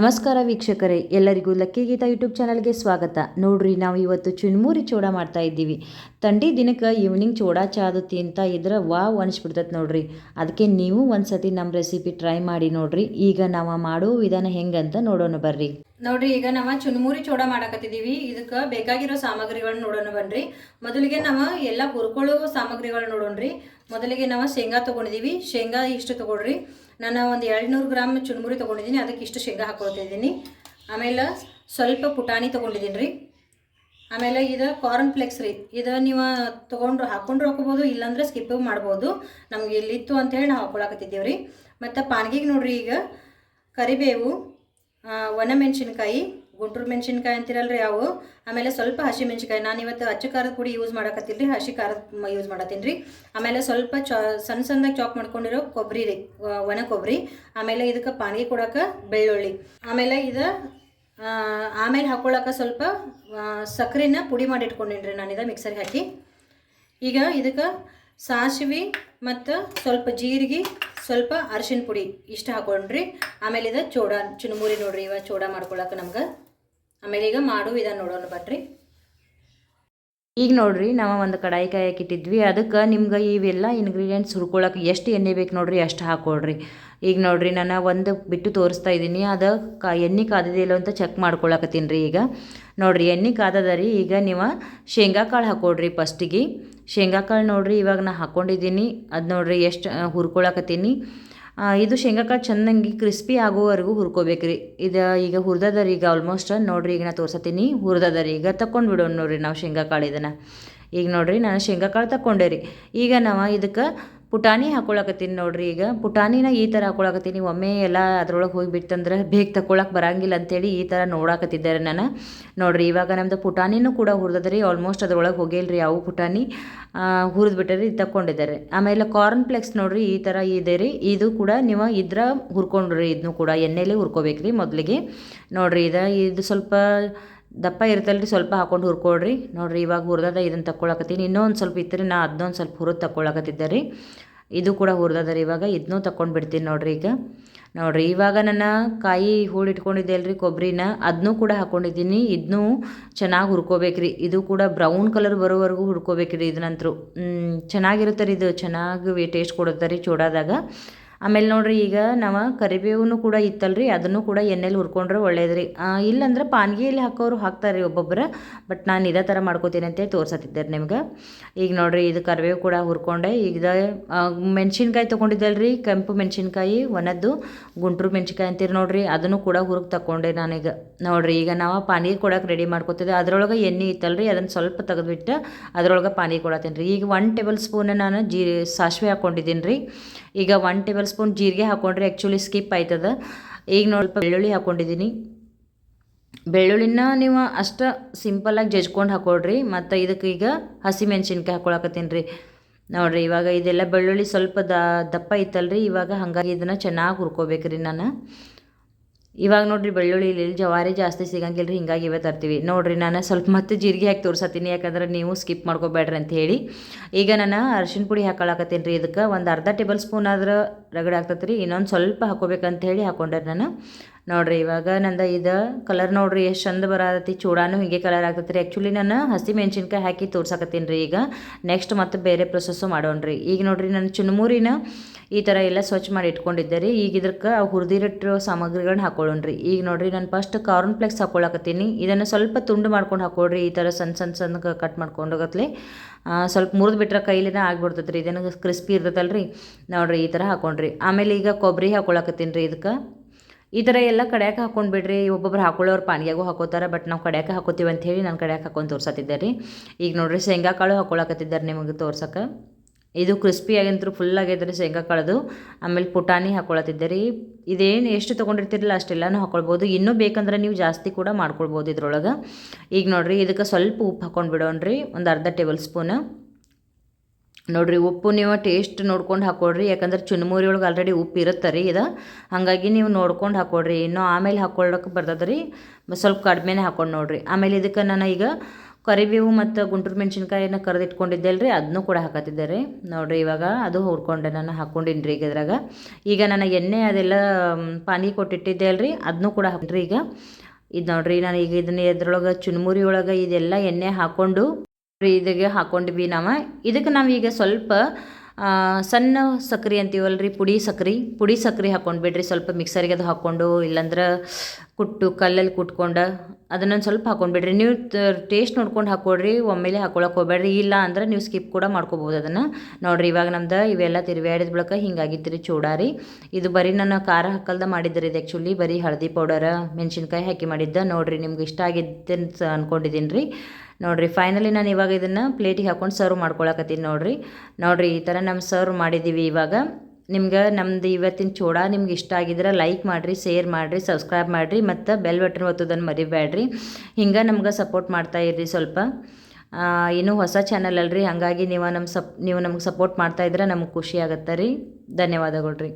ನಮಸ್ಕಾರ ವೀಕ್ಷಕರೇ, ಎಲ್ಲರಿಗೂ ಲಕ್ಕಿ ಗೀತಾ ಯೂಟ್ಯೂಬ್ ಚಾನಲ್ಗೆ ಸ್ವಾಗತ. ನೋಡ್ರಿ, ನಾವು ಇವತ್ತು ಚುನ್ಮೂರಿ ಚೋಡ ಮಾಡ್ತಾ ಇದ್ದೀವಿ. ತಂಡಿ ದಿನಕ್ಕೆ ಈವ್ನಿಂಗ್ ಚೂಡ ಚಾದು ಅಂತ ಇದ್ರೆ ವಾವ್ ಅನಿಸ್ಬಿಡ್ತೈತೆ ನೋಡ್ರಿ. ಅದಕ್ಕೆ ನೀವು ಒಂದ್ಸತಿ ನಮ್ಮ ರೆಸಿಪಿ ಟ್ರೈ ಮಾಡಿ ನೋಡ್ರಿ. ಈಗ ನಾವು ಮಾಡೋ ವಿಧಾನ ಹೆಂಗಂತ ನೋಡೋಣ ಬರ್ರಿ. ನೋಡ್ರಿ, ಈಗ ನಾವು ಚುನ್ಮೂರಿ ಚೋಡ ಮಾಡಕತ್ತಿದ್ದೀವಿ. ಇದಕ್ಕೆ ಬೇಕಾಗಿರೋ ಸಾಮಗ್ರಿಗಳನ್ನ ನೋಡೋಣ ಬನ್ರಿ. ಮೊದಲಿಗೆ ನಾವು ಎಲ್ಲ ಹುರ್ಕೊಳ್ಳೋ ಸಾಮಗ್ರಿಗಳನ್ನ ನೋಡೋಣ್ರಿ. ಮೊದಲಿಗೆ ನಾವು ಶೇಂಗಾ ತೊಗೊಂಡಿದ್ದೀವಿ. ಶೇಂಗಾ ಇಷ್ಟು ತೊಗೊಳ್ರಿ. ನಾನು ಒಂದು ಎರಡುನೂರು ಗ್ರಾಮ್ ಚುನ್ಮುರಿ ತೊಗೊಂಡಿದ್ದೀನಿ. ಅದಕ್ಕೆ ಇಷ್ಟು ಶೇಂಗಾ ಹಾಕೊಳ್ತಿದ್ದೀನಿ ಆಮೇಲೆ ಸ್ವಲ್ಪ ಪುಟಾಣಿ ತೊಗೊಂಡಿದ್ದೀನಿ ರೀ. ಆಮೇಲೆ ಇದು ಕಾರ್ನ್ ಫ್ಲೆಕ್ಸ್ ರೀ. ಇದು ನೀವು ತೊಗೊಂಡು ಹಾಕೊಂಡ್ರು ಹಾಕೋಬೋದು, ಇಲ್ಲಾಂದ್ರೆ ಸ್ಕಿಪ್ ಮಾಡ್ಬೋದು. ನಮ್ಗೆ ಇಲ್ಲಿತ್ತು ಅಂತೇಳಿ ನಾವು ಹಾಕೊಳಕತ್ತಿದ್ದೀವಿ ರೀ. ಮತ್ತು ಪಾನ್ಗಿಗೆ ನೋಡ್ರಿ ಈಗ ಕರಿಬೇವು ಒಣಮೆಣಸಿನ್ಕಾಯಿ ಒಣ ಮೆಣಸಿನ್ಕಾಯಿ ಗುಂಟೂರು ಮೆಣಸಿನ್ಕಾಯಿ ಅಂತಿರಲ್ರಿ ಅವು. ಆಮೇಲೆ ಸ್ವಲ್ಪ ಹಸಿ ಮೆಣಸಿನ್ಕಾಯಿ. ನಾನು ಇವತ್ತು ಹಚ್ಚ ಖಾರದ ಪುಡಿ ಯೂಸ್ ಮಾಡಕತ್ತಿಲ್ಲ ರೀ ಹಸಿ ಖಾರದ ಯೂಸ್ ಮಾಡತ್ತೀನಿ ರೀ ಆಮೇಲೆ ಸ್ವಲ್ಪ ಚಾ, ಸಣ್ಣ ಸಣ್ಣದಾಗ ಚಾಕ್ ಮಾಡ್ಕೊಂಡಿರೋ ಕೊಬ್ಬರಿ ರೀ ಒಣ ಕೊಬ್ಬರಿ ಆಮೇಲೆ ಇದಕ್ಕೆ ಪಾನಿಗೆ ಕೊಡೋಕೆ ಬೆಳ್ಳುಳ್ಳಿ. ಆಮೇಲೆ ಇದು ಆಮೇಲೆ ಹಾಕ್ಕೊಳಕ್ಕೆ ಸ್ವಲ್ಪ ಸಕ್ಕರೆನ ಪುಡಿ ಮಾಡಿ ಇಟ್ಕೊಂಡಿನಿ ರೀ ನಾನು ಇದು ಮಿಕ್ಸರ್ಗೆ ಹಾಕಿ. ಈಗ ಇದಕ್ಕೆ ಸಾಸಿವೆ ಮತ್ತು ಸ್ವಲ್ಪ ಜೀರಿಗೆ, ಸ್ವಲ್ಪ ಅರಿಶಿನ ಪುಡಿ ಇಷ್ಟು ಹಾಕೊಂಡ್ರಿ. ಆಮೇಲೆ ಇದು ಚೋಡ, ಚುನುಮುರಿ ನೋಡ್ರಿ ಇವಾಗ ಚೋಡ ಮಾಡ್ಕೊಳಕ್ಕೆ ನಮ್ಗೆ. ಆಮೇಲೆ ಈಗ ಮಾಡೋ ವಿಧಾನ ನೋಡೋಣ ಬಟ್ರಿ ಈಗ ನೋಡ್ರಿ, ನಾವು ಒಂದು ಕಡಾಯಿ ಕಾಯಕ್ಕಿಟ್ಟಿದ್ವಿ ಅದಕ್ಕೆ ನಿಮ್ಗೆ ಇವೆಲ್ಲ ಇಂಗ್ರೀಡಿಯೆಂಟ್ಸ್ ಹುರ್ಕೊಳಕ್ಕೆ ಎಷ್ಟು ಎಣ್ಣೆ ಬೇಕು ನೋಡ್ರಿ, ಅಷ್ಟು ಹಾಕೊಳ್ರಿ. ಈಗ ನೋಡ್ರಿ, ನಾನು ಒಂದು ಬಿಟ್ಟು ತೋರಿಸ್ತಾ ಇದ್ದೀನಿ ಅದು ಕಾ, ಎಣ್ಣೆ ಕಾದಿದೆಯಲ್ಲ ಅಂತ ಚೆಕ್ ಮಾಡ್ಕೊಳಕತ್ತೀನಿ ರೀ ಈಗ. ನೋಡ್ರಿ, ಎಣ್ಣೆ ಕಾದದ ರೀ. ಈಗ ನೀವು ಶೇಂಗಾ ಕಾಳು ಹಾಕೊಳ್ರಿ ಫಸ್ಟಿಗೆ ಶೇಂಗಾ ಕಾಳು ನೋಡ್ರಿ, ಇವಾಗ ನಾ ಹಾಕ್ಕೊಂಡಿದ್ದೀನಿ ಅದು ನೋಡ್ರಿ, ಎಷ್ಟು ಹುರ್ಕೊಳಕತ್ತೀನಿ. ಇದು ಶೇಂಗಾಕಾಳು ಚೆನ್ನಾಗಿ ಕ್ರಿಸ್ಪಿ ಆಗೋವರೆಗೂ ಹುರ್ಕೋಬೇಕು ರೀ ಇದು ಈಗ ಹುರಿದದ ಈಗ ಆಲ್ಮೋಸ್ಟ್ ನೋಡಿರಿ, ಈಗ ನಾ ತೋರ್ಸತ್ತೀನಿ ಹುರಿದದ ಈಗ ತಕೊಂಡು ಬಿಡೋಣ ನೋಡಿರಿ ನಾವು ಶೇಂಗಾಕಾಳು ಇದನ್ನು. ಈಗ ನೋಡ್ರಿ, ನಾನು ಶೇಂಗಾಕಾಳು ತಕೊಂಡೆ ರೀ. ಈಗ ನಾವು ಇದಕ್ಕೆ ಪುಟಾಣಿ ಹಾಕೊಳಕತ್ತೀನಿ ನೋಡ್ರಿ ಈಗ. ಪುಟಾಣಿನ ಈ ಥರ ಹಾಕೊಳಕತ್ತೀನಿ. ಒಮ್ಮೆ ಎಲ್ಲ ಅದ್ರೊಳಗೆ ಹೋಗಿ ಬಿಟ್ಟಂದ್ರೆ ಬೇಗ ತಗೊಳಕ್ಕೆ ಬರಂಗಿಲ್ಲ ಅಂತೇಳಿ ಈ ಥರ ನೋಡಾಕತ್ತಿದ್ದಾರೆ ನಾನು. ನೋಡ್ರಿ ಇವಾಗ ನಮ್ಮದು ಪುಟಾಣಿನೂ ಕೂಡ ಹುರಿದದ್ರಿ ಆಲ್ಮೋಸ್ಟ್ ಅದ್ರೊಳಗೆ ರೀ ಯಾವ ಪುಟಾಣಿ. ಹುರಿದು ತಕ್ಕೊಂಡಿದ್ದಾರೆ. ತಗೊಂಡಿದ್ದಾರೆ ಆಮೇಲೆ ಕಾರ್ನ್ ಫ್ಲೆಕ್ಸ್ ನೋಡ್ರಿ ಈ ಥರ ಇದೆ ರೀ. ಇದು ಕೂಡ ನೀವು ಇದ್ರ ಹುರ್ಕೊಂಡ್ರಿ ಇದನ್ನು ಕೂಡ ಎಣ್ಣೆಯಲ್ಲಿ ಹುರ್ಕೋಬೇಕು ರೀ ಮೊದಲಿಗೆ. ನೋಡ್ರಿ ಇದು ಇದು ಸ್ವಲ್ಪ ದಪ್ಪ ಇರ್ತಲ್ರಿ ಸ್ವಲ್ಪ ಹಾಕೊಂಡು ಹುರ್ಕೊಳ್ರಿ. ನೋಡಿರಿ, ಇವಾಗ ಹುರಿದದ, ಇದನ್ನು ತಗೊಳಕತ್ತೀನಿ ಇನ್ನೊಂದು ಸ್ವಲ್ಪ ಇತ್ತರಿ ನಾ ಅದನ್ನೊಂದು ಸ್ವಲ್ಪ ಹುರಿದು ತಗೊಳಕತ್ತಿದ್ದೆ ರೀ. ಇದು ಕೂಡ ಹುರಿದದ ರೀ ಇವಾಗ ಇದನ್ನೂ ತಕೊಂಡು ಬಿಡ್ತೀನಿ ನೋಡಿರಿ ಈಗ. ನೋಡಿರಿ, ಇವಾಗ ನನ್ನ ಕಾಯಿ ಹೂಳು ಇಟ್ಕೊಂಡಿದ್ದೆ ಅಲ್ರಿ ಕೊಬ್ಬರಿನ ಅದನ್ನೂ ಕೂಡ ಹಾಕ್ಕೊಂಡಿದ್ದೀನಿ ಇದನ್ನೂ ಚೆನ್ನಾಗಿ ಹುರ್ಕೋಬೇಕ್ರಿ. ಇದು ಕೂಡ ಬ್ರೌನ್ ಕಲರ್ ಬರೋವರೆಗೂ ಹುರ್ಕೋಬೇಕ್ರಿ ಇದನ್ನಂತರೂ ಚೆನ್ನಾಗಿರುತ್ತೆ ರೀ ಇದು. ಚೆನ್ನಾಗಿ ಟೇಸ್ಟ್ ಕೊಡುತ್ತೆ ರೀ ಚೂಡಾದಾಗ. ಆಮೇಲೆ ನೋಡ್ರಿ ಈಗ ನಾವು ಕರಿಬೇವು ಕೂಡ ಇತ್ತಲ್ರಿ, ಅದನ್ನು ಕೂಡ ಎಣ್ಣೆಲಿ ಹುರ್ಕೊಂಡ್ರೆ ಒಳ್ಳೇದ್ರಿ. ಇಲ್ಲಂದ್ರೆ ಪಾನ್ಗಿಯಲ್ಲಿ ಹಾಕೋರು ಹಾಕ್ತಾರೆ ರೀ ಒಬ್ಬೊಬ್ಬರ ಬಟ್ ನಾನು ಇದೇ ಥರ ಮಾಡ್ಕೋತೀನಿ ಅಂತೇಳಿ ತೋರ್ಸತ್ತಿದ್ದಾರೆ ನಿಮ್ಗೆ. ಈಗ ನೋಡ್ರಿ ಇದು ಕರಿಬೇವು ಕೂಡ ಹುರ್ಕೊಂಡೆ, ಈಗ ಮೆಣಸಿನ್ಕಾಯಿ ತೊಗೊಂಡಿದ್ದಲ್ರಿ, ಕೆಂಪು ಮೆಣಸಿನ್ಕಾಯಿ, ಒಣದ್ದು, ಗುಂಟ್ರು ಮೆಣಸಿನ್ಕಾಯಿ ಅಂತೀರಿ ನೋಡ್ರಿ, ಅದನ್ನು ಕೂಡ ಹುರ್ಗ್ ತಕೊಂಡೆ ನಾನೀಗ. ನೋಡ್ರಿ ಈಗ ನಾವು ಪಾನಿಗೆ ಕೊಡಕ್ಕೆ ರೆಡಿ ಮಾಡ್ಕೊತಿದ್ದೆ, ಅದರೊಳಗೆ ಎಣ್ಣೆ ಇತ್ತಲ್ರಿ ಅದನ್ನು ಸ್ವಲ್ಪ ತೆಗೆದ್ಬಿಟ್ಟು ಅದರೊಳಗೆ ಪಾನಿ ಕೊಡತ್ತೀನಿ ರೀ. ಈಗ ಒನ್ ಟೇಬಲ್ ಸ್ಪೂನ್ ನಾನು ಜೀ, ಸಾಸಿವೆ ಹಾಕ್ಕೊಂಡಿದ್ದೀನಿ ರೀ. ಈಗ ಒನ್ ಟೇಬಲ್ ಸ್ಪೂನ್ ಜೀರಿಗೆ ಹಾಕೊಂಡ್ರೆ ಆ್ಯಕ್ಚುಲಿ ಸ್ಕಿಪ್ ಆಯ್ತದ. ಈಗ ನೋಡಿ ಸ್ವಲ್ಪ ಬೆಳ್ಳುಳ್ಳಿ ಹಾಕೊಂಡಿದ್ದೀನಿ ಬೆಳ್ಳುಳ್ಳಿನ ನೀವು ಅಷ್ಟು ಸಿಂಪಲಾಗಿ ಜಜ್ಕೊಂಡು ಹಾಕೊಳ್ರಿ. ಮತ್ತು ಇದಕ್ಕೆ ಈಗ ಹಸಿ ಮೆಣಸಿನ್ಕಾಯಿ ಹಾಕೊಳಕತ್ತೀನಿ ರೀ. ನೋಡಿರಿ, ಇವಾಗ ಇದೆಲ್ಲ ಬೆಳ್ಳುಳ್ಳಿ ಸ್ವಲ್ಪ ದ ದಪ್ಪ ಇತ್ತಲ್ರಿ ಇವಾಗ ಹಾಗಾಗಿ ಇದನ್ನು ಚೆನ್ನಾಗಿ ಹುರ್ಕೋಬೇಕ್ರಿ ನಾನು. ಇವಾಗ ನೋಡ್ರಿ ಬೆಳ್ಳುಳ್ಳಿ ಇಲ್ಲಿ ಜವಾರಿ ಜಾಸ್ತಿ ಸಿಗಂಗಿಲ್ಲ ರೀ ಹಿಂಗಾಗಿ ಇವೇ ತರ್ತೀವಿ. ನೋಡ್ರಿ ನಾನು ಸ್ವಲ್ಪ ಮತ್ತೆ ಜೀರಿಗೆ ಹಾಕಿ ತೋರ್ಸತ್ತೀನಿ ಯಾಕಂದ್ರೆ ನೀವು ಸ್ಕಿಪ್ ಮಾಡ್ಕೋಬೇಡ್ರಿ ಅಂತ ಹೇಳಿ. ಈಗ ನಾನು ಅರ್ಶಿನ ಪುಡಿ ಹಾಕೊಳಕತ್ತೀನಿ ರೀ ಇದಕ್ಕೆ. ಒಂದು ಅರ್ಧ ಟೇಬಲ್ ಸ್ಪೂನ್ ಆದ್ರೆ ರಗಡೆ ಆಗ್ತೈತೆ ರೀ ಇನ್ನೊಂದು ಸ್ವಲ್ಪ ಹಾಕೋಬೇಕಂತ ಹೇಳಿ ಹಾಕೊಂಡೆ ನಾನು. ನೋಡ್ರಿ, ಇವಾಗ ನಂದು ಇದು ಕಲರ್ ನೋಡ್ರಿ, ಎಷ್ಟು ಚಂದ ಬರತೈತಿ. ಚೂಡಾನು ಹೀಗೆ ಕಲರ್ ಆಗ್ತೈತಿ ರೀ ಆ್ಯಕ್ಚುಲಿ ನಾನು ಹಸಿ ಮೆಣಸಿನ್ಕಾಯಿ ಹಾಕಿ ತೋರ್ಸಕತ್ತೀನಿ ರೀ ಈಗ. ನೆಕ್ಸ್ಟ್ ಮತ್ತೆ ಬೇರೆ ಪ್ರೊಸೆಸ್ಸು ಮಾಡೋಣ್ರಿ. ಈಗ ನೋಡ್ರಿ, ನಾನು ಚುನ್ಮುರಿನ ಈ ಥರ ಎಲ್ಲ ಸ್ವಚ್ಛ ಮಾಡಿ ಇಟ್ಕೊಂಡಿದ್ದೆ ರೀ. ಈಗ ಇದಕ್ಕೆ ಹುರಿದಿಟ್ಟಿರೋ ಸಾಮಗ್ರಿಗಳನ್ನ ಹಾಕೊಳ್ಳೋಣ್ರಿ. ಈಗ ನೋಡ್ರಿ, ನಾನು ಫಸ್ಟ್ ಕಾರ್ನ್ ಫ್ಲೆಕ್ಸ್ ಹಾಕೊಳಕತ್ತೀನಿ ಇದನ್ನು ಸ್ವಲ್ಪ ತುಂಡು ಮಾಡ್ಕೊಂಡು ಹಾಕೊಳ್ರಿ. ಈ ಥರ ಸಣ್ಣ ಸಣ್ಣ ಸಣ್ಣ ಕಟ್ ಮಾಡ್ಕೊಂಡು ಹೋಗತ್ಲೆ. ಸ್ವಲ್ಪ ಮುರಿದು ಬಿಟ್ರೆ ಕೈಲಿನ ಆಗ್ಬಿಡ್ತೈತೆ ರೀ ಇದನ್ನು ಕ್ರಿಸ್ಪಿ ಇರ್ತೈತಲ್ರಿ. ನೋಡ್ರಿ, ಈ ಥರ ಹಾಕೊಂಡ್ರಿ. ಆಮೇಲೆ ಈಗ ಕೊಬ್ಬರಿ ಹಾಕೊಳಕತ್ತೀನಿ ರೀ ಇದಕ್ಕೆ. ಈ ಥರ ಎಲ್ಲ ಕಡ್ಯಾಕ ಹಾಕೊಂಡು ಬಿಡ್ರಿ ಒಬ್ಬೊಬ್ರು ಹಾಕೊಳ್ಳೋರು ಪಾನಿಯಾಗೂ ಹಾಕೋತಾರೆ ಬಟ್ ನಾವು ಕಡೆಯಕ್ಕೆ ಹಾಕೋತೀವಿ ಅಂತ ಹೇಳಿ ನಾನು ಕಡ್ಯಾಕ ಹಾಕೊಂಡು ತೋರ್ಸತ್ತಿದ್ದೆ ರೀ ಈಗ ನೋಡಿರಿ ಶೇಂಗಾ ಕಾಳು ಹಾಕೊಳಕತ್ತಿದ್ದಾರೆ ನಿಮಗೆ ತೋರ್ಸಕ್ಕೆ ಇದು ಕ್ರಿಸ್ಪಿ ಆಗಿಂತರೂ ಫುಲ್ ಆಗೈತೆ ರೀ ಶೇಂಗಾ ಕಾಳದು. ಆಮೇಲೆ ಪುಟಾಣಿ ಹಾಕೊಳತ್ತಿದ್ದೆ ರೀ ಇದೇನು ಎಷ್ಟು ತೊಗೊಂಡಿರ್ತಿರಲ್ಲ ಅಷ್ಟೆಲ್ಲನೂ ಹಾಕೊಳ್ಬೋದು. ಇನ್ನೂ ಬೇಕಂದ್ರೆ ನೀವು ಜಾಸ್ತಿ ಕೂಡ ಮಾಡ್ಕೊಳ್ಬೋದು ಇದ್ರೊಳಗೆ. ಈಗ ನೋಡಿರಿ, ಇದಕ್ಕೆ ಸ್ವಲ್ಪ ಉಪ್ಪು ಹಾಕೊಂಡು ಬಿಡೋಣ್ರಿ, ಒಂದು ಅರ್ಧ ಟೇಬಲ್ ಸ್ಪೂನ್. ನೋಡ್ರಿ ಉಪ್ಪು ನೀವು ಟೇಸ್ಟ್ ನೋಡ್ಕೊಂಡು ಹಾಕೊಳ್ರಿ, ಯಾಕಂದ್ರೆ ಚುನ್ಮುರಿ ಒಳಗೆ ಆಲ್ರೆಡಿ ಉಪ್ಪು ಇರುತ್ತೆ ರೀ ಇದು. ಹಾಗಾಗಿ ನೀವು ನೋಡ್ಕೊಂಡು ಹಾಕೊಳ್ರಿ. ಇನ್ನು ಆಮೇಲೆ ಹಾಕೊಳ್ಳೋಕೆ ಬರ್ತದೆ ರೀ ಸ್ವಲ್ಪ ಕಡಿಮೆನೇ ಹಾಕೊಂಡು ನೋಡಿರಿ. ಆಮೇಲೆ ಇದಕ್ಕೆ ನಾನು ಈಗ ಕರಿಬೇವು ಮತ್ತು ಗುಂಟೂರು ಮೆಣಸಿನ್ಕಾಯಿನ ಕರೆದಿಟ್ಕೊಂಡಿದ್ದೆ ಅಲ್ರಿ ಅದನ್ನೂ ಕೂಡ ಹಾಕತ್ತಿದ್ದೆ ರೀ. ನೋಡಿರಿ ಇವಾಗ ಅದು ಹುರ್ಕೊಂಡೆ ನಾನು ಹಾಕ್ಕೊಂಡಿನಿ ರೀ ಈಗ ಇದ್ರಾಗ. ಈಗ ನಾನು ಎಣ್ಣೆ ಅದೆಲ್ಲ ಪಾನಿ ಕೊಟ್ಟಿಟ್ಟಿದ್ದೆ ಅಲ್ರಿ ಅದನ್ನೂ ಕೂಡ ಹಾಕ್ರಿ ಈಗ. ಇದು ನೋಡಿರಿ ನಾನು ಈಗ ಇದನ್ನ ಇದ್ರೊಳಗೆ ಚುನ್ಮುರಿ ಒಳಗೆ ಇದೆಲ್ಲ ಎಣ್ಣೆ ಹಾಕ್ಕೊಂಡು ಇದಿಗೆ ಹಾಕ್ಕೊಂಡ್ವಿ ನಾವು. ಇದಕ್ಕೆ ನಾವೀಗ ಸ್ವಲ್ಪ ಸಣ್ಣ ಸಕ್ರೆ ರೀ ಪುಡಿ ಸಕ್ರೆ. ಪುಡಿ ಸಕ್ರೆ ಹಾಕ್ಕೊಂಡು ಬಿಡ್ರಿ, ಸ್ವಲ್ಪ ಮಿಕ್ಸರಿಗೆ ಅದು ಹಾಕ್ಕೊಂಡು ಇಲ್ಲಾಂದ್ರೆ ಕುಟ್ಟು ಕಲ್ಲಲ್ಲಿ ಕುಟ್ಕೊಂಡು ಅದನ್ನೊಂದು ಸ್ವಲ್ಪ ಹಾಕ್ಕೊಂಡು ಬಿಡ್ರಿ. ನೀವು ಟೇಸ್ಟ್ ನೋಡ್ಕೊಂಡು ಹಾಕ್ಕೊಡ್ರಿ ಒಮ್ಮೆಲೆ ಹಾಕೊಳಕ್ಕೆ ಹೋಗ್ಬೇಡ್ರಿ. ಇಲ್ಲ ಅಂದ್ರೆ ನೀವು ಸ್ಕಿಪ್ ಕೂಡ ಮಾಡ್ಕೋಬೋದು ಅದನ್ನು. ನೋಡಿರಿ, ಇವಾಗ ನಮ್ದು ಇವೆಲ್ಲ ತಿರುವಾಡಿದ ಬಳಿಕ ಹಿಂಗಾಗಿತ್ತು ರೀ ಚೂಡಾರಿ. ಇದು ಬರೀ ನಾನು ಖಾರ ಹಾಕಲ್ದ ಮಾಡಿದ್ರಿ ಇದು ಆ್ಯಕ್ಚುಲಿ ಬರೀ ಹಳದಿ ಪೌಡರ ಮೆಣಸಿನ್ಕಾಯಿ ಹಾಕಿ ಮಾಡಿದ್ದೆ. ನೋಡಿರಿ, ನಿಮ್ಗೆ ಇಷ್ಟ ಆಗಿದ್ದೆ ಅಂತ ಅನ್ಕೊಂಡಿದ್ದೀನಿ ರೀ ನೋಡ್ರಿ ಫೈನಲಿ ನಾನು ಇವಾಗ ಇದನ್ನು ಪ್ಲೇಟಿಗೆ ಹಾಕ್ಕೊಂಡು ಸರ್ವ್ ಮಾಡ್ಕೊಳಕತ್ತೀನಿ ನೋಡಿರಿ. ನೋಡಿರಿ, ಈ ಥರ ನಮ್ಮ ಸರ್ವ್ ಮಾಡಿದ್ದೀವಿ ಇವಾಗ. ನಿಮ್ಗೆ ನಮ್ದು ಇವತ್ತಿನ ಚೂಡ ನಿಮ್ಗೆ ಇಷ್ಟ ಆಗಿದ್ರೆ ಲೈಕ್ ಮಾಡಿರಿ ಶೇರ್ ಮಾಡಿರಿ ಸಬ್ಸ್ಕ್ರೈಬ್ ಮಾಡಿರಿ, ಮತ್ತು ಬೆಲ್ ಬಟನ್ ಒತ್ತೋದನ್ನು ಮರಿಬೇಡ್ರಿ ಹಿಂಗೆ ನಮ್ಗೆ ಸಪೋರ್ಟ್ ಮಾಡ್ತಾ ಇರ್ರಿ ಸ್ವಲ್ಪ. ಇನ್ನೂ ಹೊಸ ಚಾನಲ್ ಅಲ್ರಿ, ಹಾಗಾಗಿ ನೀವು ನಮ್ಮ ಸಪ್, ನೀವು ನಮ್ಗೆ ಸಪೋರ್ಟ್ ಮಾಡ್ತಾ ಇದ್ರೆ ನಮ್ಗೆ ಖುಷಿ ಆಗುತ್ತೆ ರೀ. ಧನ್ಯವಾದಗಳು ರೀ.